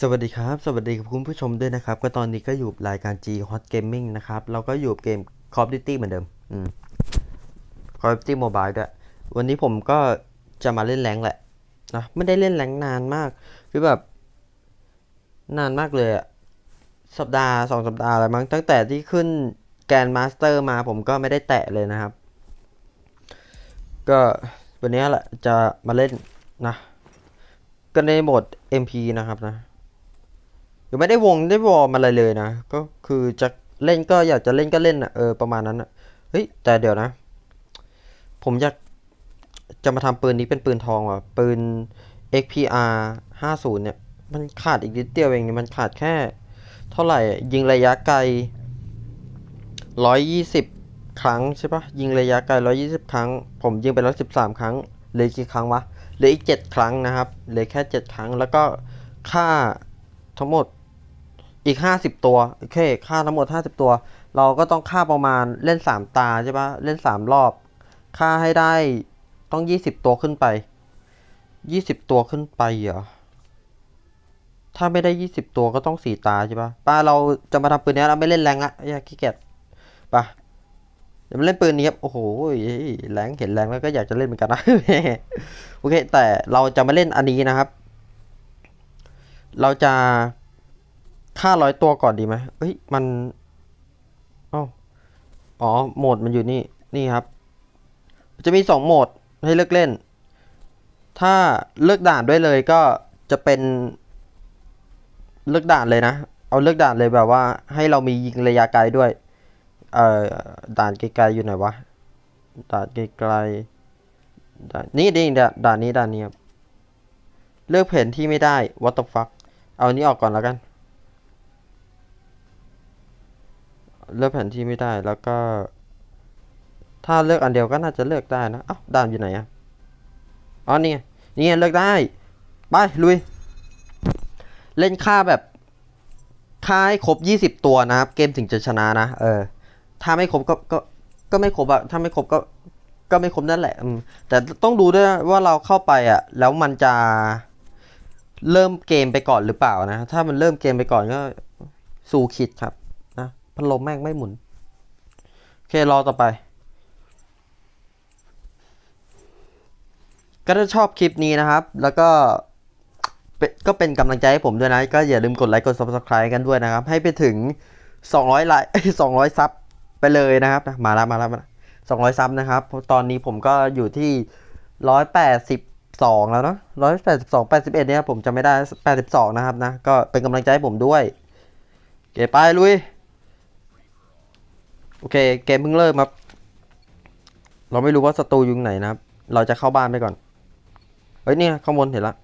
สวัสดีครับ สวัสดีคุณผู้ชมด้วยนะครับ ก็ตอนนี้ก็อยู่รายการ G Hot Gaming นะครับ เราก็อยู่เกม Call of Duty เหมือนเดิมอืม Call of Duty Mobile ด้วย วันนี้ผมก็จะมาเล่นแรงแหละนะไม่ได้เล่นแรงนานมาก คือแบบ นานมากเลยอะสัปดาห์สองสัปดาห์อะไรมั้ง ตั้งแต่ที่ขึ้นแกนมาสเตอร์มาผมก็ไม่ได้แตะเลยนะครับ ก็วันนี้แหละจะมาเล่นนะก็ในโหมด MP นะครับนะ ยังไม่ได้วงได้วอร์มอะไรเลยนะ ก็คือจะเล่นก็อยากจะเล่นก็เล่นอะเออประมาณนั้นอะเฮ้ยแต่เดี๋ยวนะ ผมอยากจะมาทำปืนนี้เป็นปืนทองว่ะปืน XPR 50 เนี่ย มันขาดอีกนิดเดียวเองมันขาดแค่ เท่าไหร่ ยิงระยะไกล 120 ครั้งใช่ปะยิงระยะไกล 120 ครั้ง ผมยิงไปแล้ว13 ครั้งเหลือกี่ครั้งวะเหลืออีก 7 ครั้งนะครับเหลือแค่ 7 ครั้งแล้วก็ค่าทั้งหมด อีก 50 ตัวโอเคค่าทั้งหมด 50 ตัว เราก็ต้องค่าประมาณเล่น 3 ตาใช่ปะเล่น 3 รอบ ค่าให้ได้ต้อง 20 ตัวขึ้นไป 20 ตัวขึ้นไปเหรอถ้าไม่ได้ 20 ตัวก็ต้อง 4 ตาใช่ปะป้าเราจะมาทำปืนนี้เราไม่เล่นแรงละอย่าขี้เกียจไป่ะเดี๋ยวมาเล่นปืนนี้ครับโอ้โหแรงเห็นแรงแล้วก็อยากจะเล่นเหมือนกันนะโอเค แต่เราจะมาเล่นอันนี้นะครับ เราจะ ฆ่าร้อยตัวก่อนดีไหมเอ้ย มันอ๋อ โหมดมันอยู่นี่ นี่ครับ จะมีสองโหมดให้เลือกเล่น ถ้าเลือกด่านด้วยเลยก็จะเป็น เลือกด่านเลยนะ เอาเลือกด่านเลยแบบว่า ให้เรามียิงระยะไกลด้วย เอ่อ ด่านไกลๆอยู่ไหนวะ ด่านไกลๆด่านนี่นี่ด่าด่านนี้ด่านนี้ครับ เลือกแผนที่ไม่ได้ what the fuck เอาอันนี้ออกก่อนแล้วกัน เลือกแผนที่ไม่ได้แล้วก็ ถ้าเลือกอันเดียวก็น่าจะเลือกได้นะเอ้าด่านอยู่ไหนอะอ๋อนี่ไงนี่ไงเลือกได้ไปลุย เล่นค่าแบบค่าให้ครบยี่สิบตัวนะครับ เกมถึงจะชนะนะเออ ถ้าไม่ครบก็ก็ก็ไม่ครบอะถ้าไม่ครบก็ก็ไม่ครบนั่นแหละอืมแต่ต้องดูด้วยว่าเราเข้าไปอะแล้วมันจะเริ่มเกมไปก่อนหรือเปล่านะ ถ้ามันเริ่มเกมไปก่อนก็สู่คิดครับ พัดลมแม่งไม่หมุน โอเค รอต่อไป ก็ถ้าชอบคลิปนี้นะครับ แล้วก็เป็นก็เป็นกำลังใจให้ผมด้วยนะ ก็อย่าลืมกดไลค์กด subscribe กันด้วยนะครับ ให้ไปถึง 200ไลค์200 ซับไปเลยนะครับ มาแล้วมาแล้วมาแล้ว200ซับนะครับ ตอนนี้ผมก็อยู่ที่182แล้วเนาะ182 81เนี่ยผมจะไม่ได้82นะครับนะ ก็เป็นกำลังใจให้ผมด้วย เก็บไปลุย โอเค เกมเพิ่งเริ่มครับ เราไม่รู้ว่าศัตรูอยู่ไหนนะครับ เราจะเข้าบ้านไปก่อน เฮ้ยเนี่ยข้างบนเห็นละ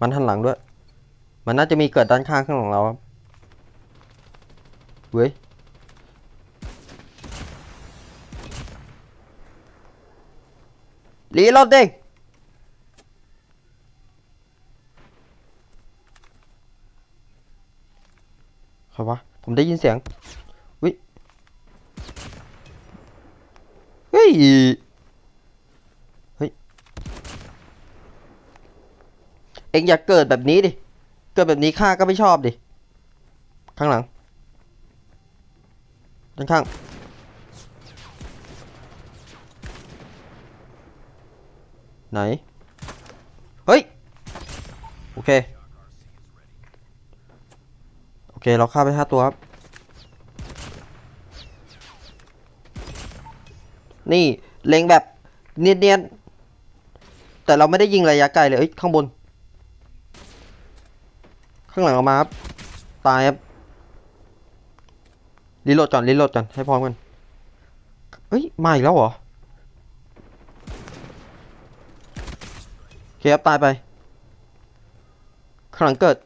มันหันหลังด้วย มันน่าจะมีเกิดด้านข้างข้างหลังเราครับ เว้ย รีโหลดเด้งใครวะผมได้ยินเสียง ฮ้ย เฮ้ย เอ็งอยากเกิดแบบนี้ดิ เกิดแบบนี้ข้าก็ไม่ชอบดิ ข้างหลัง ด้านข้าง ไหน เฮ้ย โอเค โอเค เราฆ่าไปห้าตัวครับ นี่เล็งแบบเนียนๆแต่เราไม่ได้ยิงระยะไกลเลยเอ้ยข้างบน ข้างหลังออกมาครับตายครับรีโหลดก่อนรีโหลดก่อนให้พร้อมกันเฮ้ยมาอีกแล้วเหรอเคครับตายไปข้างหลังเกิด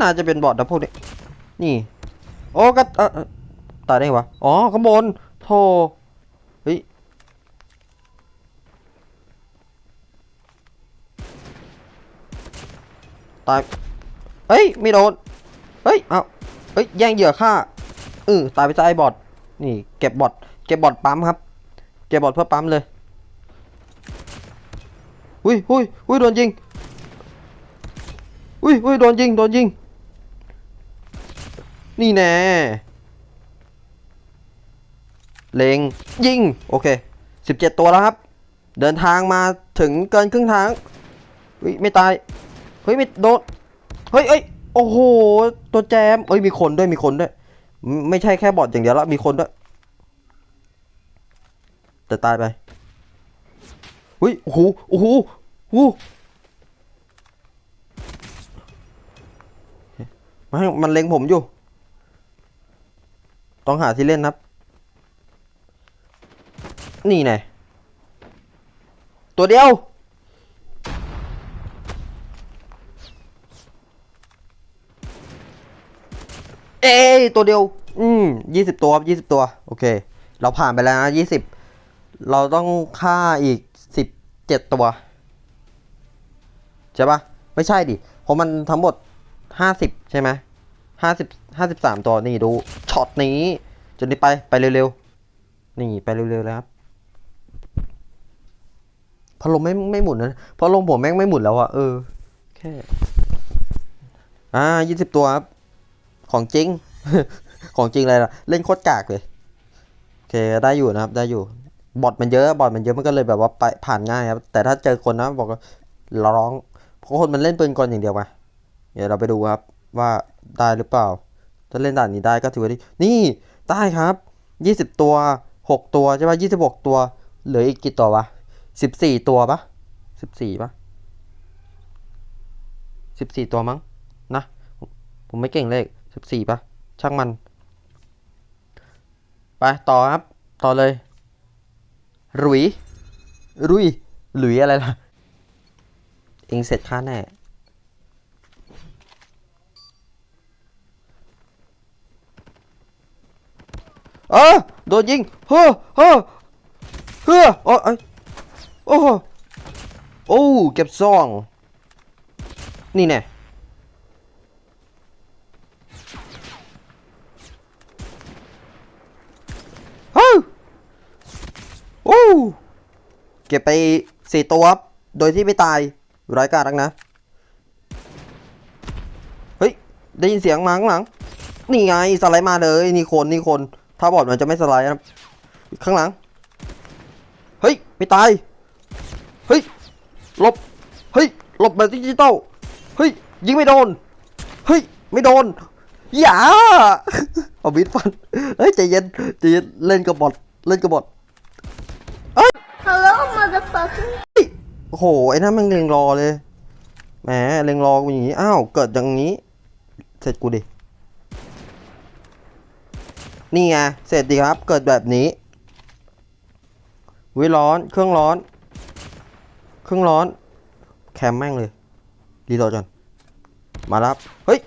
น่าจะเป็นบอทนะพวกนี้นี่ โอ้ก็ตายได้วะ อ๋อข้างบนโธ่เฮ้ย ตาย เฮ้ย ไม่โดน เฮ้ย เอาเฮ้ย แย่งเหยื่อฆ่าเออตายไปซะไอ้บอทนี่ เก็บบอทเก็บบอทปั๊มครับ เก็บบอทเพื่อปั๊มเลยอุ้ยอุ้ยอุ้ยโดนยิงอุ้ยอุ้ยโดนยิง โดนยิง นี่แน่เลงยิง โอเคสิบเจ็ดตัวแล้วครับ เดินทางมาถึงเกินครึ่งทางเฮ้ยไม่ตาย เฮ้ยไม่โดน เฮ้ยเอ้ยโอ้โห ตัวแจมเอ้ยมีคนด้วยมีคนด้วย ไม่ใช่แค่บอทอย่างเดียวแล้วมีคนด้วย แต่ตายไปเฮ้ยโอ้โหโอ้โหโอ้หมันมันเล็งผมอยู่ ต้องหาที่เล่นครับ นี่ไงตัวเดียว เอ้ตัวเดียว อืมยี่สิบตัวครับยี่สิบตัว โอเค เราผ่านไปแล้วนะยี่สิบเราต้องฆ่าอีกสิบเจ็ดตัว ใช่ปะไม่ใช่ดิ เพราะมันทั้งหมดห้าสิบใช่ไหมห้าสิบห้าสิบสามตัวนี่ดู ช็อตนี้จนนี้ไปไปเร็วๆนี่ไปเร็วๆเลยครับพัดลมไม่ไม่หมุนนะพัดลมผมแม่งไม่หมุนแล้วอะเออแค่อ่ายี่สิบตัวครับ ของจริง ของจริงเลยล่ะ เล่นโคตรกากเลย โอเคได้อยู่นะครับ ได้อยู่ บอทมันเยอะ บอทมันเยอะมันก็เลยแบบว่าไปผ่านง่ายครับ แต่ถ้าเจอคนนะบอกร้องเพราะคนมันเล่นปืนกลอย่างเดียวไงเดี๋ยวเราไปดูครับ ว่าได้หรือเปล่า ถ้าเล่นด่านนี้ได้ก็ถือว่าดีนี่ได้ครับยี่สิบตัวหกตัวใช่ปะยี่สิบหกตัว เหลืออีกกี่ตัววะสิบสี่ตัวปะสิบสี่ปะสิบสี่ตัวมั้งนะผมไม่เก่งเลขสิบสี่ปะช่างมัน ไป ต่อครับ ต่อเลยรุยรุยหลุยอะไรล่ะ เองเสร็จค่าแน่ เออโดนยิงเฮ้อเฮ้อเฮ้อโอ้ยโอ้โหโอ้เก็บซอง นี่แน่เฮ้ยโอ้เก็บไปสี่ตัวโดยที่ไม่ตายร้ายกาจนักนะ เฮ้ย ได้ยินเสียงมาข้างหลัง นี่ไงสไลด์มาเลย นี่คน นี่คน ถ้าบอดมันจะไม่สไลด์นะครับข้างหลัง เฮ้ย ไม่ตาย เฮ้ย หลบ เฮ้ย หลบแบบดิจิตอล เฮ้ย ยิงไม่โดน เฮ้ย ไม่โดน อย่า เอาบิดฟัน เฮ้ยใจเย็นใจเย็น เล่นกับบอทเล่นกับบอท Hello, motherfucker. เฮ้ยโอ้โห ไอ้นั่นมันเล็งรอเลย แหมเล็งรอกูอย่างนี้ อ้าว เกิดอย่างนี้ เสร็จกูดิ นี่ไง เสร็จดีครับ เกิดแบบนี้วิร้อน เครื่องร้อน เครื่องร้อน แคมแม่งเลย รีโหลดก่อน มารับ เฮ้ย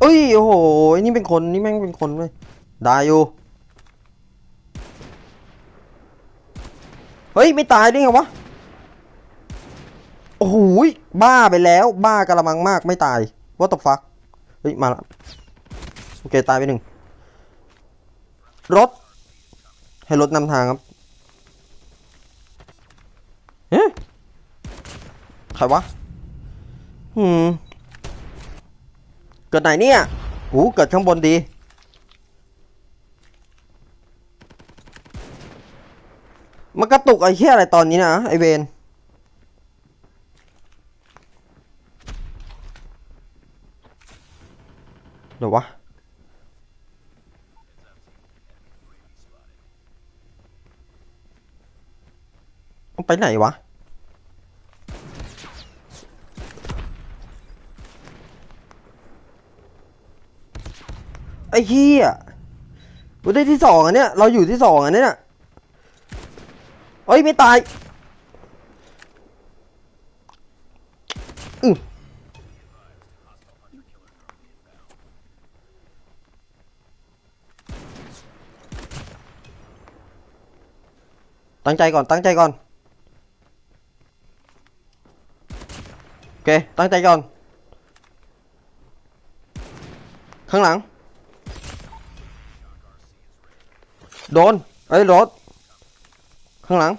เอ้ย โอ้โห นี่เป็นคน นี่แม่งเป็นคนเว้ยได้อยู่ เฮ้ย ไม่ตายได้ไงวะ โอ้โหยบ้าไปแล้ว บ้ากระมังมากไม่ตาย what the fuck เฮ้ย มาละโอเค ตายไปหนึ่งรถ ให้รถนำทางครับเฮ้ยใครวะหืมเกิดไหนเนี่ยโอ้เกิดข้างบนดีมันกระตุกไอ้เหี้ยอะไรตอนนี้นะไอเวน เดี๋ยวะมันไปไหนวะ ไอ้เหี้ยเราได้ที่สองอันเนี้ย เราอยู่ที่สองอันเนี้ยเอ้ย ไม่ตาย อือ ตั้งใจก่อนตั้งใจก่อนโอเคตั้งใจก่อน ข้างหลัง โดนเอ้ยรถข้างหลัง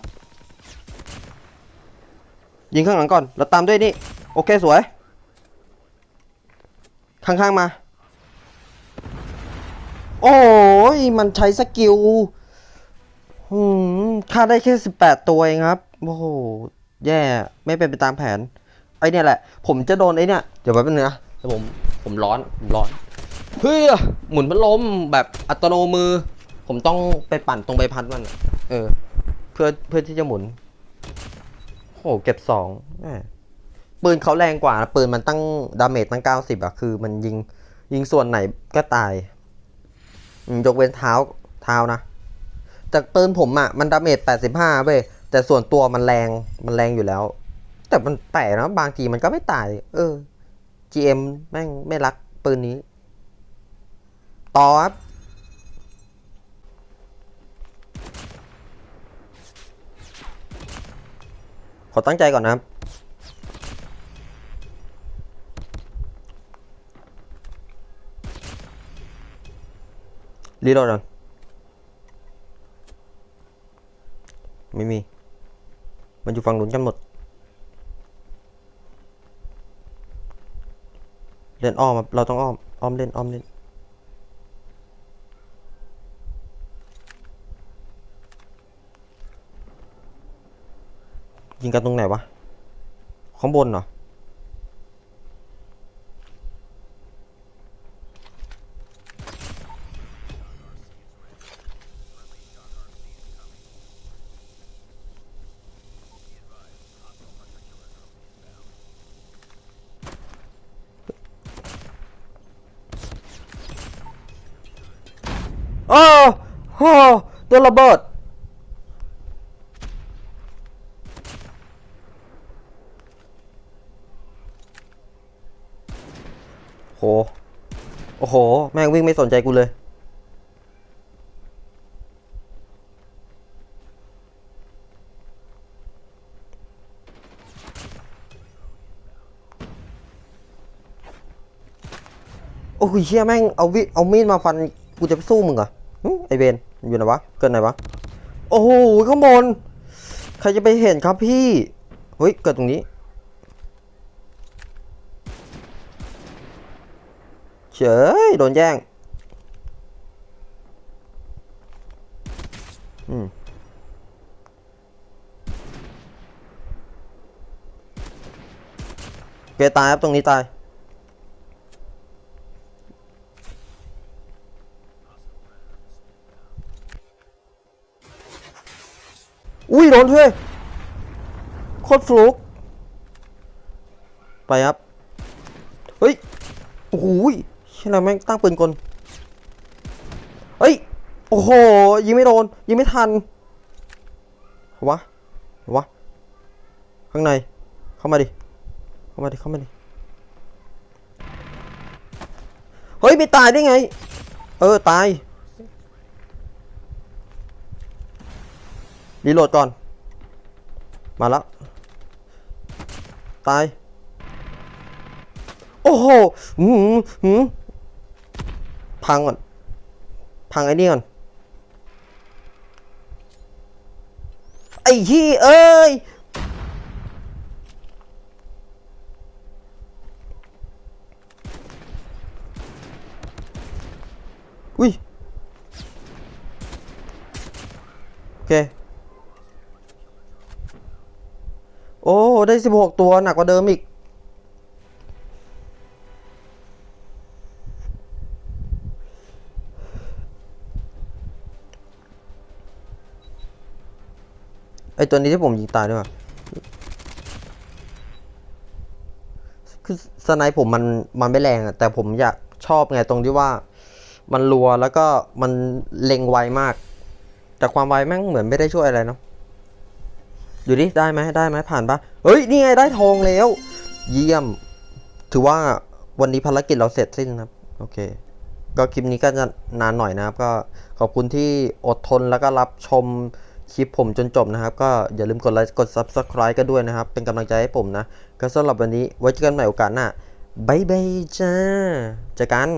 ยิงข้างหลังก่อนแล้วตามด้วยนี่โอเคสวย ข้างๆมา โอ้ยมันใช้สกิล หืมฆ่าได้แค่สิบแปดตัวเองครับ โอ้โห แย่ ไม่เป็นไปตามแผน ไอเนี่ยแหละ ผมจะโดนไอเนี่ย เดี๋ยวแป๊บนึงนะเดี๋ยวผม ผมร้อน ผมร้อน เฮ้ย หมุนพัดลมแบบอัตโนมือ ผมต้องไปปั่นตรงใบพัดมัน เออ เพื่อ เพื่อที่จะหมุน โอ้โหเก็บสองปืนเขาแรงกว่านะปืนมันตั้งดาเมจตั้งเก้าสิบอะคือมันยิง ยิงส่วนไหนก็ตาย ยกเว้นเท้า เท้านะ จากปืนผมอะมันดาเมจแปดสิบห้าเว้ยแต่ส่วนตัวมันแรงมันแรงอยู่แล้ว แต่มันแปลกนะบางทีมันก็ไม่ตาย เออ GM แม่งไม่รักปืนนี้ ต่อครับขอตั้งใจก่อนนะครับรีโหลดก่อน ไม่มี มันอยู่ฝั่งนู้นกันหมด เล่นอ้อมเราต้องอ้อม อ้อมเล่น อ้อมเล่น ยิงกันตรงไหนวะ ข้างบนเหรอ โอ้โหโดนระเบิดโห โอ้โห แม่งวิ่งไม่สนใจกูเลย โอ้ยเชี่ยแม่งเอาวิเอามีดมาฟัน กูจะไปสู้มึงเหรอ ไอเวนอยู่ไหนวะ เกิดไหนวะ โอ้โหข้างบน ใครจะไปเห็นครับพี่ เฮ้ย เกิดตรงนี้ เฉยโดนแย่ง อืมเกตายครับ ตรงนี้ตาย อุ้ยโด นเฮ้ยโคตรฟลุกไปครับ เฮ้ย โอ้โหช่ยอะไรแม่งตั้งปืนกล เฮ้ย โอ้โห ยิงไม่โดน ยิงไม่ทันวะวะ ข้างใน เข้ามาดิ เข้ามาดิ เข้ามาดิ เฮ้ย ไม่ตายได้ไง เออ ตาย รีโหลดก่อน มาแล้ว ตาย โอ้โหหืมหืมพังก่อน พังไอ้นี่ก่อน ไอ้ที่เอ้ยอุ้ย โอเค โอ้ ได้สิบหกตัวหนักกว่าเดิมอีก ไอตัวนี้ที่ผมยิงตายด้วยวะคือสไนผมมันมันไม่แรงอะแต่ผมอยากชอบไงตรงที่ว่า มันรัวแล้วก็มันเล็งไวมาก แต่ความไวแม่งเหมือนไม่ได้ช่วยอะไรเนาะ ดูดิ ได้ไหมได้ไหมผ่านปะเฮ้ย นี่ไงได้ทองแล้ว เยี่ยม ถือว่าวันนี้ภารกิจเราเสร็จสิ้นครับ โอเค ก็คลิปนี้ก็จะนานหน่อยนะครับ ก็ขอบคุณที่อดทนแล้วก็รับชมคลิปผมจนจบนะครับ ก็อย่าลืมกดไลค์กด Subscribe ก็ด้วยนะครับ เป็นกำลังใจให้ผมนะ ก็สำหรับวันนี้ไว้เจอกันใหม่โอกาสหน้าบายบายจ้าเจอกัน